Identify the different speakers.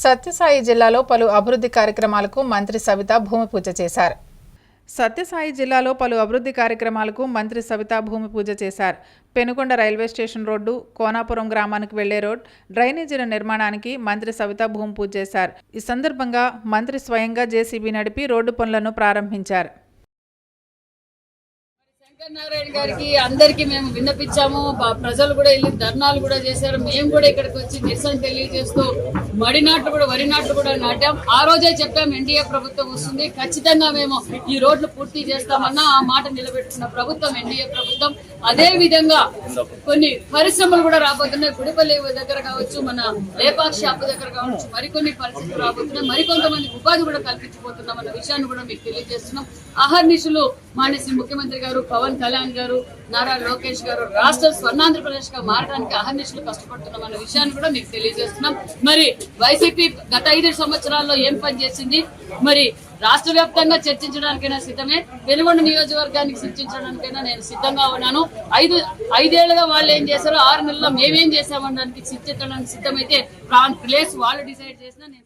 Speaker 1: సత్యసాయి జిల్లాలో పలు అభివృద్ధి కార్యక్రమాలకు మంత్రి సవిత భూమి పూజ చేశారు. సత్యసాయి జిల్లాలో పలు అభివృద్ధి కార్యక్రమాలకు మంత్రి సవిత భూమి పూజ చేశారు. Penukonda railway station road Konapuram గ్రామానికి వెళ్ళే రోడ్ డ్రైనేజీల నిర్మాణానికి మంత్రి సవిత భూమి పూజ చేశారు. ఈ సందర్భంగా మంత్రి స్వయంగా జేసీబీ నడిపి రోడ్డు పనులను ప్రారంభించారు.
Speaker 2: శంకరనారాయణ గారికి అందరికి మేము విన్నపించాము. ప్రజలు కూడా వెళ్ళి ధర్నాలు కూడా చేశారు. మేము కూడా ఇక్కడికి వచ్చి నిరసన తెలియజేస్తూ మడి నాట్లు కూడా వరి నాట్లు కూడా నాటాం. ఆ రోజే చెప్పాం ఎన్డీఏ ప్రభుత్వం వస్తుంది. ఖచ్చితంగా మేము ఈ రోడ్లు పూర్తి చేస్తామన్న ఆ మాట నిలబెట్టుకున్న ప్రభుత్వం ఎన్డీఏ ప్రభుత్వం. అదే విధంగా కొన్ని పరిశ్రమలు కూడా రాబోతున్నాయి. గుడిపల్లి దగ్గర కావచ్చు మన లేపాక్ షాప్ దగ్గర కావచ్చు మరికొన్ని పరిస్థితులు రాబోతున్నాయి. మరికొంతమంది ఉపాధి కూడా కల్పించబోతున్నాం అన్న విషయాన్ని కూడా మీకు తెలియజేస్తున్నాం. అహర్నిశులు మానేసి ముఖ్యమంత్రి గారు పవన్ కళ్యాణ్ గారు నారా లోకేష్ గారు రాష్ట్ర స్వర్ణాంధ్రప్రదేశ్గా మారడానికి అహర్నిశలు కష్టపడుతున్నాం అన్న విషయాన్ని కూడా మీకు తెలియజేస్తున్నాం. మరి వైసీపీ గత ఐదు సంవత్సరాల్లో ఏం పని చేసింది? మరి రాష్ట్ర వ్యాప్తంగా చర్చించడానికైనా సిద్ధమే? వెనుగొండ నియోజకవర్గానికి చర్చించడానికైనా నేను సిద్ధంగా ఉన్నాను. ఐదు ఐదేళ్ళుగా వాళ్ళు ఏం చేశారో ఆరు నెలల్లో మేమేం చేసామనడానికి చర్చించడానికి సిద్ధమైతే ప్లేస్ వాళ్ళు డిసైడ్ చేసినా నేను